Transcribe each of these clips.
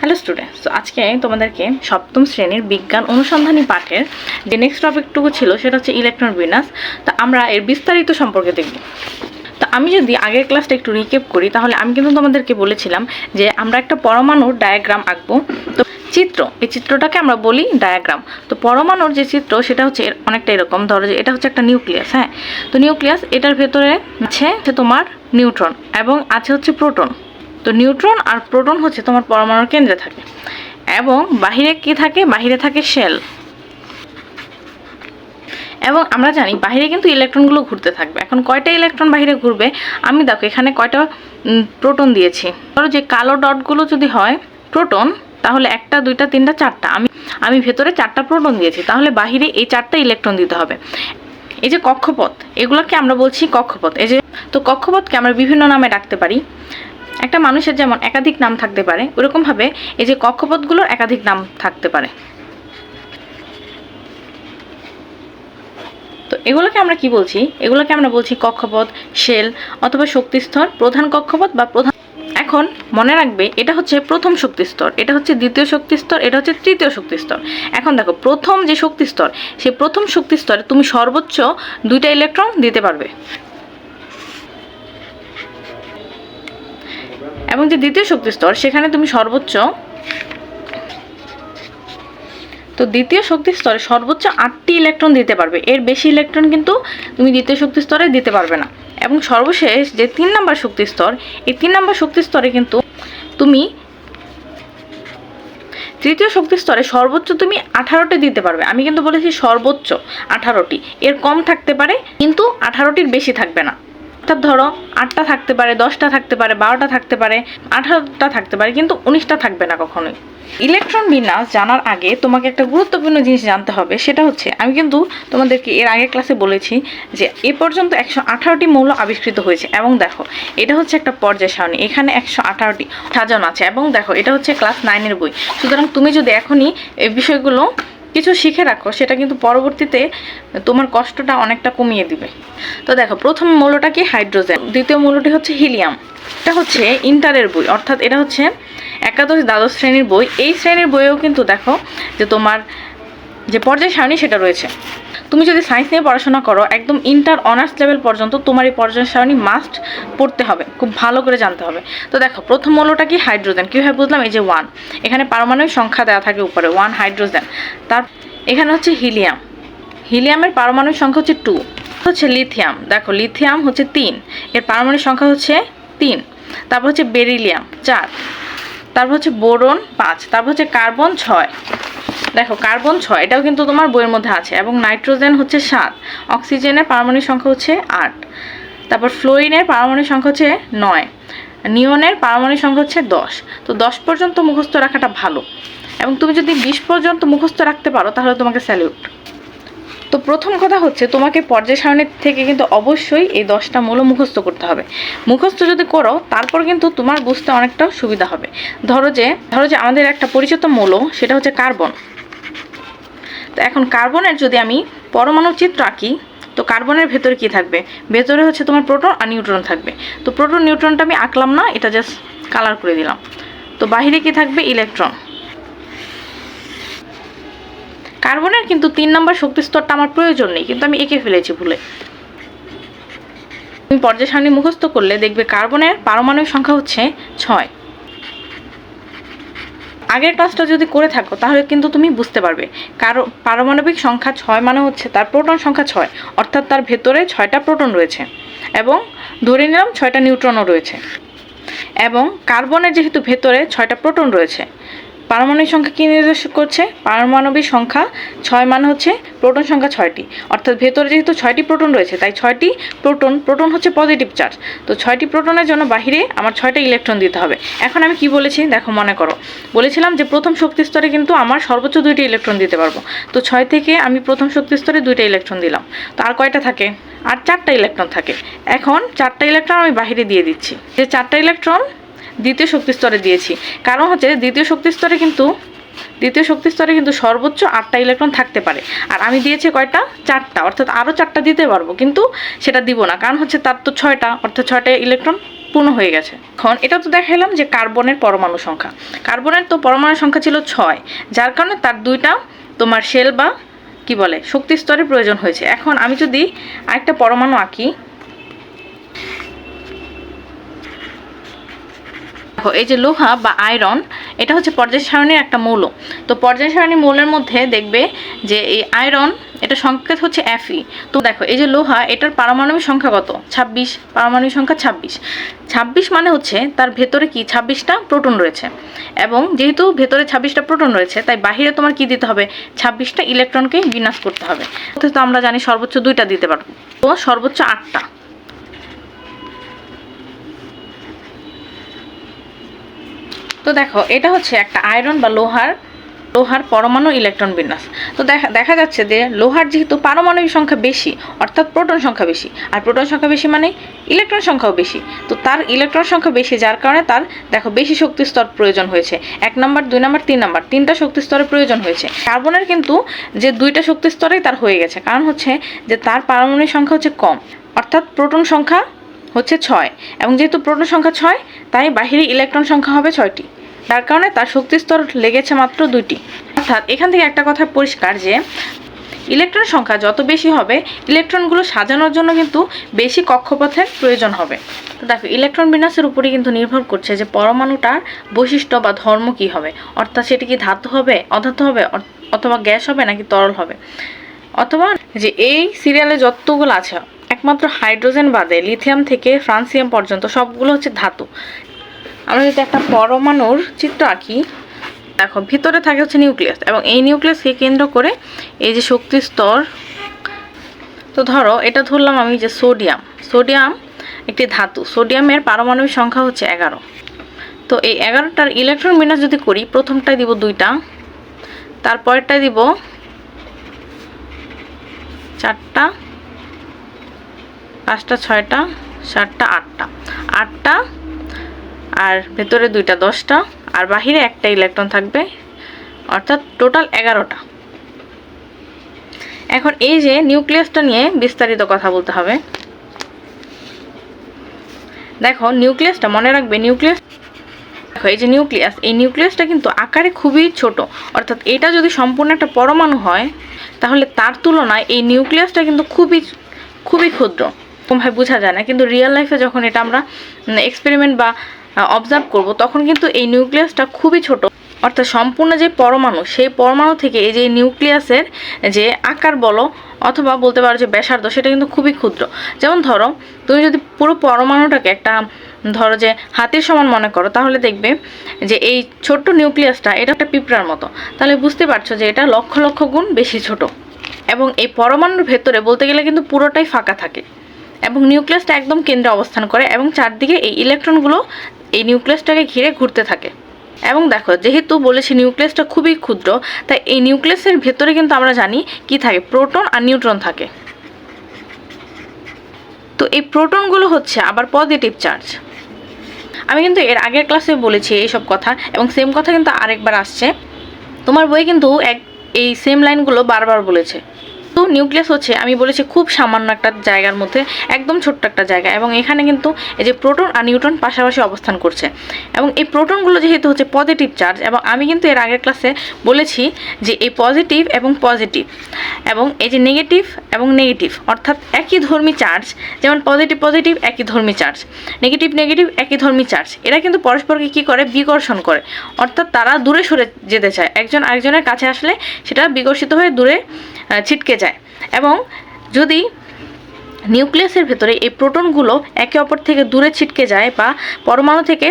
Hello students তো আজকে তোমাদেরকে সপ্তম শ্রেণির বিজ্ঞান অনুসন্ধানী পাঠের যে নেক্সট টপিকটুকু ছিল, সেটা হচ্ছে ইলেকট্রন বিন্যাস তা আমরা এর বিস্তারিত সম্পর্কে দেখব। তো আমি যদি আগের ক্লাসটা একটু রিকেপ করি, তাহলে আমি কিন্তু তোমাদেরকে বলেছিলাম যে আমরা একটা পরমাণুর ডায়াগ্রাম আঁকবো। তো চিত্র, এই চিত্রটাকে আমরা বলি ডায়াগ্রাম তো পরমাণুর যে চিত্র, সেটা হচ্ছে অনেকটা এরকম। ধরো যে এটা হচ্ছে একটা নিউক্লিয়াস হ্যাঁ? তো নিউক্লিয়াস এটার ভেতরে আছে তোমার নিউট্রন এবং আছে হচ্ছে প্রোটন তো নিউট্রন আর প্রোটন হচ্ছে তোমার পরমাণুর কেন্দ্রে থাকে। এবং বাহিরে কি থাকে? বাহিরে থাকে শেল। এবং আমরা জানি বাহিরে কিন্তু ইলেকট্রনগুলো ঘুরতে থাকবে। এখন কয়টা ইলেকট্রন বাইরে ঘুরবে? আমি দেখো, এখানে কয়টা প্রোটন দিয়েছি। ধরো যে কালো ডটগুলো যদি হয় প্রোটন, তাহলে একটা, দুইটা, তিনটা, চারটা। আমি আমি ভেতরে চারটা প্রোটন দিয়েছি। তাহলে বাহিরে এই চারটা ইলেকট্রন দিতে হবে। এই যে কক্ষপথ, এগুলোকে আমরা বলছি কক্ষপথ। এই যে, তো কক্ষপথকে আমরা বিভিন্ন নামে ডাকতে পারি। একটা মানুষের যেমন একাধিক নাম থাকতে পারে, ওরকমভাবে এই যে কক্ষপথগুলোর একাধিক নাম থাকতে পারে। তো এগুলোকে আমরা কি বলছি? এগুলোকে আমরা বলছি কক্ষপথ, শেল অথবা শক্তিস্তর, প্রধান কক্ষপথ বা প্রধান এখন মনে রাখবে, এটা হচ্ছে প্রথম শক্তিস্তর, এটা হচ্ছে দ্বিতীয় শক্তিস্তর, এটা হচ্ছে তৃতীয় শক্তিস্তর। এখন দেখো, প্রথম যে শক্তিস্তর সেই প্রথম শক্তিস্তরে তুমি সর্বোচ্চ দুইটা ইলেকট্রন দিতে পারবে। এবং যে দ্বিতীয় শক্তিস্তর সেখানে তুমি সর্বোচ্চ তো দ্বিতীয় শক্তি স্তরে সর্বোচ্চ আটটি ইলেকট্রন দিতে পারবে। এর বেশি ইলেকট্রন কিন্তু তুমি দ্বিতীয় শক্তি স্তরে দিতে পারবে না। এবং সর্বশেষ যে তিন নম্বর শক্তি স্তর, এই তিন নম্বর শক্তি স্তরে কিন্তু তুমি তৃতীয় শক্তি স্তরে সর্বোচ্চ তুমি আঠারোটি দিতে পারবে। আমি কিন্তু বলেছি সর্বোচ্চ আঠারোটি। এর কম থাকতে পারে, কিন্তু আঠারোটির বেশি থাকবে না। অর্থাৎ ধরো আটটা থাকতে পারে, দশটা থাকতে পারে, বারোটা থাকতে পারে, আঠারোটা থাকতে পারে, কিন্তু উনিশটা থাকবে না কখনোই। ইলেকট্রন বিন্যাস জানার আগে তোমাকে একটা গুরুত্বপূর্ণ জিনিস জানতে হবে, সেটা হচ্ছে আমি কিন্তু তোমাদেরকে এর আগের ক্লাসে বলেছি যে এ পর্যন্ত একশো আঠারোটি মৌল আবিষ্কৃত হয়েছে এবং দেখো, এটা হচ্ছে একটা পর্যায় সারণী, এখানে একশো আঠারোটি সাজানো আছে এবং দেখো, এটা হচ্ছে ক্লাস নাইনের বই। সুতরাং তুমি যদি এখনই এই বিষয়গুলো কিছু শিখে রাখো, সেটা কিন্তু পরবর্তীতে তোমার কষ্টটা অনেকটা কমিয়ে দিবে। তো দেখো, প্রথম মৌলটা কি? হাইড্রোজেন। দ্বিতীয় মৌলটি হচ্ছে হিলিয়াম। এটা হচ্ছে ইন্টারের বই, অর্থাৎ এটা হচ্ছে একাদশ দ্বাদশ শ্রেণির বই। এই শ্রেণির বইয়েও কিন্তু দেখো যে তোমার যে পর্যায় সারণী সেটা রয়েছে। তুমি যদি সায়েন্স নিয়ে পড়াশোনা করো, একদম ইন্টার অনার্স লেভেল পর্যন্ত তোমার এই পর্যায় সারণী মাস্ট পড়তে হবে, খুব ভালো করে জানতে হবে। তো দেখো, প্রথম মৌলটা কি? হাইড্রোজেন। কীভাবে বুঝলাম? এই যে ওয়ান এখানে পারমাণবিক সংখ্যা দেওয়া থাকে উপরে ওয়ান হাইড্রোজেন তার এখানে হচ্ছে হিলিয়াম। হিলিয়ামের পারমাণবিক সংখ্যা হচ্ছে টু হচ্ছে লিথিয়াম দেখো লিথিয়াম হচ্ছে তিন। এর পারমাণবিক সংখ্যা হচ্ছে তিন। তারপর হচ্ছে বেরিলিয়াম চার। তারপর হচ্ছে বোরন পাঁচ। তারপর হচ্ছে কার্বন ছয়। দেখো কার্বন ছয়। এটাও কিন্তু তোমার বইয়ের মধ্যে আছে। এবং নাইট্রোজেন হচ্ছে সাত। অক্সিজেনের পারমাণবিক সংখ্যা হচ্ছে আট। তারপর ফ্লোরিনের পারমাণবিক সংখ্যা হচ্ছে নয়। নিয়নের পারমাণবিক সংখ্যা হচ্ছে দশ। তো দশ পর্যন্ত মুখস্থ রাখাটা ভালো। এবং তুমি যদি বিশ পর্যন্ত মুখস্থ রাখতে পারো, তাহলে তোমাকে স্যালিউট তো প্রথম কথা হচ্ছে, তোমাকে পর্যায় সারণীর থেকে কিন্তু অবশ্যই এই দশটা মূল মুখস্থ করতে হবে। মুখস্থ যদি করো, তারপর কিন্তু তোমার বুঝতে অনেকটা সুবিধা হবে। ধরো যে ধরো যে আমাদের একটা পরিচিত মৌল, সেটা হচ্ছে কার্বন। তো এখন কার্বনের যদি আমি পরমাণু চিত্র আঁকি, তো কার্বনের ভেতরে কি থাকবে? ভেতরে হচ্ছে তোমার প্রোটন আর নিউট্রন থাকবে। তো প্রোটন, নিউট্রনটা আমি আঁকলাম না, এটা জাস্ট কালার করে দিলাম। তো বাহিরে কি থাকবে? ইলেকট্রন। কার্বনের, কিন্তু তিন নম্বর শক্তি স্তরটা আমার প্রয়োজন নেই, কিন্তু আমি এঁকে ফেলেছি ভুলে। তুমি পর্যায় সারণী মুখস্থ করলে দেখবে কার্বনের পারমাণবিক সংখ্যা হচ্ছে ছয়। আগের ক্লাসটা যদি করে থাকো, তাহলে কিন্তু তুমি বুঝতে পারবে। কারও, পারমাণবিক সংখ্যা ছয় মানে হচ্ছে তার প্রোটন সংখ্যা ছয়, অর্থাৎ তার ভেতরে ছয়টা প্রোটন রয়েছে এবং ধরে নিলাম ছয়টা নিউট্রনও রয়েছে। এবং কার্বনের যেহেতু ভেতরে ছয়টা প্রোটন রয়েছে পারমাণবিক সংখ্যা কী নির্দেশ করছে? পারমাণবিক সংখ্যা ছয় মানে হচ্ছে প্রোটন সংখ্যা ছয়টি। অর্থাৎ ভেতরে যেহেতু ছয়টি প্রোটন রয়েছে, তাই ছয়টি প্রোটন প্রোটন হচ্ছে পজিটিভ চার্জ তো ছয়টি প্রোটনের জন্য বাহিরে আমার ছয়টা ইলেকট্রন দিতে হবে। এখন আমি কি বলেছি? দেখো, মনে করো। বলেছিলাম যে প্রথম শক্তি স্তরে কিন্তু আমার সর্বোচ্চ দুইটি ইলেকট্রন দিতে পারব। তো ছয় থেকে আমি প্রথম শক্তি স্তরে দুইটা ইলেকট্রন দিলাম। তো আর কয়টা থাকে? আর চারটা ইলেকট্রন থাকে। এখন চারটা ইলেকট্রন আমি বাহিরে দিয়ে দিচ্ছি। যে চারটা ইলেকট্রন দ্বিতীয় শক্তি স্তরে দিয়েছি। কারণ হচ্ছে দ্বিতীয় শক্তি স্তরে কিন্তু, দ্বিতীয় শক্তি স্তরে কিন্তু সর্বোচ্চ আটটা ইলেকট্রন থাকতে পারে। আর আমি দিয়েছি কয়টা? চারটা। অর্থাৎ আরও চারটা দিতে পারব, কিন্তু সেটা দিব না। কারণ হচ্ছে তার তো ছয়টা, অর্থাৎ ছয়টা ইলেকট্রন পূর্ণ হয়ে গেছে। এখন এটা তো দেখালাম যে কার্বনের পরমাণু সংখ্যা। কার্বনের তো পরমাণু সংখ্যা ছিল ছয়, যার কারণে তার দুইটা তোমার শেল বা কি বলে, শক্তি স্তরের প্রয়োজন হয়েছে। এখন আমি যদি আরেকটা পরমাণু আঁকি দেখো, এই যে লোহা বা আয়রন, এটা হচ্ছে পর্যায় সারণীর একটা মৌল। তো পর্যায় সারণী মৌলের মধ্যে দেখবে যে এই আয়রন, এটা সংকেত হচ্ছে এফই তো দেখো, এই যে লোহা, এটার পারমাণবিক সংখ্যা কত? ছাব্বিশ। পারমাণবিক সংখ্যা ছাব্বিশ। ছাব্বিশ মানে হচ্ছে তার ভেতরে কি? ছাব্বিশটা প্রোটন রয়েছে। এবং যেহেতু ভেতরে ছাব্বিশটা প্রোটন রয়েছে, তাই বাহিরে তোমার কি দিতে হবে? ছাব্বিশটা ইলেকট্রনকে বিনাশ করতে হবে। তো আমরা জানি সর্বোচ্চ দুইটা দিতে পারব। তো সর্বোচ্চ আটটা। তো দেখো, এটা হচ্ছে একটা আয়রন বা লোহার লোহার পরমাণু ইলেকট্রন বিন্যাস। তো দেখা দেখা যাচ্ছে যে লোহার যেহেতু পারমাণবিক সংখ্যা বেশি, অর্থাৎ প্রোটন সংখ্যা বেশি, আর প্রোটন সংখ্যা বেশি মানে ইলেকট্রন সংখ্যাও বেশি। তো তার ইলেকট্রন সংখ্যা বেশি, যার কারণে তার, দেখো, বেশি শক্তি স্তর প্রয়োজন হয়েছে। এক নম্বর, দুই নম্বর, তিন নম্বর, তিনটা শক্তি স্তরের প্রয়োজন হয়েছে। কার্বনের কিন্তু যে দুইটা শক্তি স্তরেই তার হয়ে গেছে। কারণ হচ্ছে যে তার পারমাণবিক সংখ্যা হচ্ছে কম। অর্থাৎ প্রোটন সংখ্যা হচ্ছে ছয়। এবং যেহেতু প্রোটন সংখ্যা ছয়, তাই বাহিরে ইলেকট্রন সংখ্যা হবে ছয়টি। তার কারণে তার শক্তি স্তর লেগেছে মাত্র দুইটি। অর্থাৎ এখান থেকে একটা কথা পরিষ্কার যে, ইলেকট্রন সংখ্যা যত বেশি হবে, ইলেকট্রনগুলো সাজানোর জন্য কিন্তু বেশি কক্ষপথের প্রয়োজন হবে। তো দেখো, ইলেকট্রন বিন্যাসের উপরে কিন্তু নির্ভর করছে যে পরমাণুটার বৈশিষ্ট্য বা ধর্ম কি হবে। অর্থাৎ সেটি কি ধাতু হবে, অধাতু হবে অথবা গ্যাস হবে, নাকি তরল হবে? অথবা যে এই সিরিয়ালে যতগুলো আছে একমাত্র হাইড্রোজেন বাদে লিথিয়াম থেকে ফ্রান্সিয়াম পর্যন্ত সবগুলো হচ্ছে ধাতু। আমরা যদি একটা পরমাণুর চিত্র আঁকি, দেখো ভিতরে থাকে হচ্ছে নিউক্লিয়াস এবং এই নিউক্লিয়াসকে কেন্দ্র করে এই যে শক্তি স্তর, তো ধরো এটা ধরলাম আমি যে সোডিয়াম। সোডিয়াম একটি ধাতু, সোডিয়ামের পারমাণবিক সংখ্যা হচ্ছে এগারো। তো এই এগারোটার ইলেকট্রন বিন্যাস যদি করি, প্রথমটায় দিব দুইটা তারপরেরটায় দিব চারটা পাঁচটা, ছয়টা, সাতটা, আটটা। আটটা আর ভেতরে দুইটা, দশটা। আর বাহিরে একটা ইলেকট্রন থাকবে, অর্থাৎ টোটাল এগারোটা। এখন এই যে নিউক্লিয়াসটা নিয়ে বিস্তারিত কথা বলতে হবে। দেখো নিউক্লিয়াসটা মনে রাখবে নিউক্লিয়াস দেখো, এই যে নিউক্লিয়াস এই নিউক্লিয়াসটা কিন্তু আকারে খুবই ছোট। অর্থাৎ এটা যদি সম্পূর্ণ একটা পরমাণু হয়, তাহলে তার তুলনায় এই নিউক্লিয়াসটা কিন্তু খুবই খুবই ক্ষুদ্র। ভাবে বোঝা যায় না। কিন্তু রিয়েল লাইফে যখন এটা আমরা এক্সপেরিমেন্ট বা অবজার্ভ করব, তখন কিন্তু এই নিউক্লিয়াসটা খুবই ছোট। অর্থাৎ সম্পূর্ণ যে পরমাণু, সেই পরমাণু থেকে এই যে নিউক্লিয়াসের যে আকার বলো, অথবা বলতে পারো যে ব্যাসার্ধ, সেটা কিন্তু খুবই ক্ষুদ্র। যেমন ধরো, তুমি যদি পুরো পরমাণুটাকে একটা, ধরো যে হাতির সমান মনে করো, তাহলে দেখবে যে এই ছোট্ট নিউক্লিয়াসটা এটা একটা পিঁপড়ার মতো। তাহলে বুঝতে পারছ যে এটা লক্ষ লক্ষ গুণ বেশি ছোট। এবং এই পরমাণুর ভেতরে বলতে গেলে কিন্তু পুরোটাই ফাঁকা থাকে। এবং নিউক্লিয়াসটা একদম কেন্দ্রে অবস্থান করে এবং চারদিকে এই ইলেকট্রনগুলো এই নিউক্লিয়াসটাকে ঘিরে ঘুরতে থাকে। এবং দেখো, যেহেতু বলেছি নিউক্লিয়াসটা খুবই ক্ষুদ্র, তাই এই নিউক্লিয়াসের ভেতরে কিন্তু আমরা জানি কি থাকে, প্রোটন আর নিউট্রন থাকে। তো এই প্রোটনগুলো হচ্ছে আবার পজিটিভ চার্জ আমি কিন্তু এর আগের ক্লাসে বলেছি এইসব কথা, এবং সেম কথা কিন্তু আরেকবার আসছে। তোমার বই কিন্তু এক, এই সেম লাইনগুলো বারবার বলেছে। তো নিউক্লিয়াস হচ্ছে, আমি বলেছি খুব সামান্য একটা জায়গার মধ্যে, একদম ছোট্ট একটা জায়গা। এবং এখানে কিন্তু এই যে প্রোটন আর নিউট্রন পাশাপাশি অবস্থান করছে। এবং এই প্রোটনগুলো যেহেতু হচ্ছে পজিটিভ চার্জ এবং আমি কিন্তু এর আগের ক্লাসে বলেছি যে এই পজিটিভ এবং পজিটিভ এবং এই যে নেগেটিভ এবং নেগেটিভ অর্থাৎ একই ধর্মী চার্জ যেমন পজিটিভ পজিটিভ একই ধর্মী চার্জ নেগেটিভ নেগেটিভ একই ধর্মী চার্জ এরা কিন্তু পরস্পরকে কী করে? বিকর্ষণ করে। অর্থাৎ তারা দূরে সরে যেতে চায়। একজন আরেকজনের কাছে আসলে সেটা বিকর্ষিত হয়ে দূরে ছিটকে যায়। এবং যদি নিউক্লিয়াসের ভেতরে এই প্রোটনগুলো একে অপর থেকে দূরে ছিটকে যায় বা পরমাণু থেকে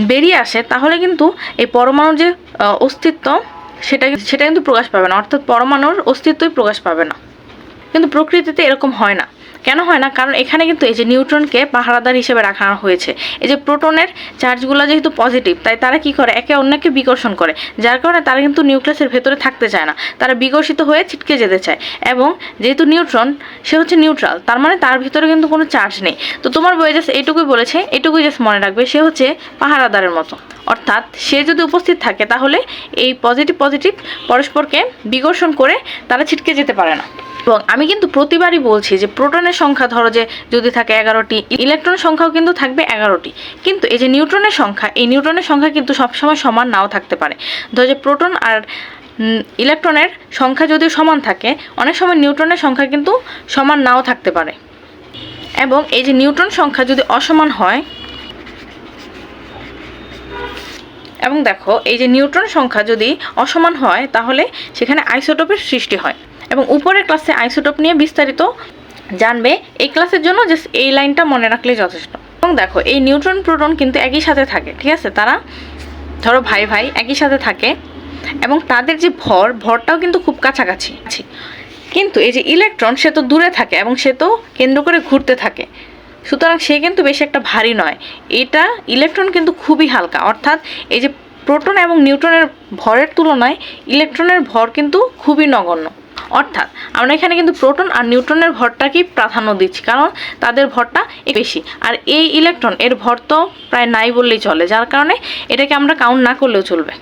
বেরিয়ে আসে, তাহলে কিন্তু এই পরমাণুর যে অস্তিত্ব সেটা সেটা কিন্তু প্রকাশ পাবে না। অর্থাৎ পরমাণুর অস্তিত্বই প্রকাশ পাবে না। কিন্তু প্রকৃতিতে এরকম হয় না। কেন হয় না? কারণ এখানে কিন্তু এই যে নিউট্রনকে পাহারাদার হিসেবে রাখা হয়েছে। এই যে প্রোটনের চার্জগুলো যেহেতু পজিটিভ, তাই তারা কি করে? একে অন্যকে বিকর্ষণ করে। যার কারণে তারা কিন্তু নিউক্লিয়াসের ভেতরে থাকতে চায় না। তারা বিকর্ষিত হয়ে ছিটকে যেতে চায়। এবং যেহেতু নিউট্রন, সে হচ্ছে নিউট্রাল, তার মানে তার ভিতরে কিন্তু কোনো চার্জ নেই। তো তোমার বইয়ে জাস্ট এটুকুই বলেছে এটুকুই জাস্ট মনে রাখবে, সে হচ্ছে পাহারাদারের মতো। অর্থাৎ সে যদি উপস্থিত থাকে, তাহলে এই পজিটিভ পজিটিভ পরস্পরকে বিকর্ষণ করে তারা ছিটকে যেতে পারে না। এবং আমি কিন্তু প্রতিবারই বলছি যে প্রোটনের প্রোটনের সংখ্যা, ধরো যে যদি থাকে এগারোটি ইলেকট্রন সংখ্যাও কিন্তু থাকবে এগারোটি। কিন্তু এই যে নিউট্রনের সংখ্যা, এই নিউট্রনের সংখ্যা কিন্তু সবসময় সমান নাও থাকতে পারে। ধরো যে প্রোটন আর ইলেকট্রনের সংখ্যা যদিও সমান থাকে, অনেক সময় নিউট্রনের সংখ্যা কিন্তু সমান নাও থাকতে পারে। এবং এই যে নিউট্রন সংখ্যা যদি অসমান হয়, এবং দেখো, এই যে নিউট্রন সংখ্যা যদি অসমান হয়, তাহলে সেখানে আইসোটোপের সৃষ্টি হয়। এবং উপরের ক্লাসে আইসোটোপ নিয়ে বিস্তারিত জানবে এই ক্লাসের জন্য জাস্ট এই লাইনটা মনে রাখলেই যথেষ্ট। এবং দেখো, এই নিউট্রন প্রোটন কিন্তু একই সাথে থাকে, ঠিক আছে? তারা ধরো ভাই ভাই একই সাথে থাকে এবং তাদের যে ভর, ভরটাও কিন্তু খুব কাছাকাছি আছে। কিন্তু এই যে ইলেকট্রন সে তো দূরে থাকে এবং সে তো কেন্দ্র করে ঘুরতে থাকে। সুতরাং সে কিন্তু বেশি একটা ভারী নয়। এটা ইলেকট্রন কিন্তু খুবই হালকা। অর্থাৎ এই যে প্রোটন এবং নিউট্রনের ভরের তুলনায় ইলেকট্রনের ভর কিন্তু খুবই নগণ্য। অর্থাৎ আমরা এখানে কিন্তু প্রোটন আর নিউট্রনের ভরটাকেই প্রাধান্য দিচ্ছি, কারণ তাদের ভরটা বেশি। আর এই ইলেকট্রন, এর ভর তো প্রায় নাই বললেই চলে, যার কারণে এটাকে আমরা কাউন্ট না করলেও চলবে।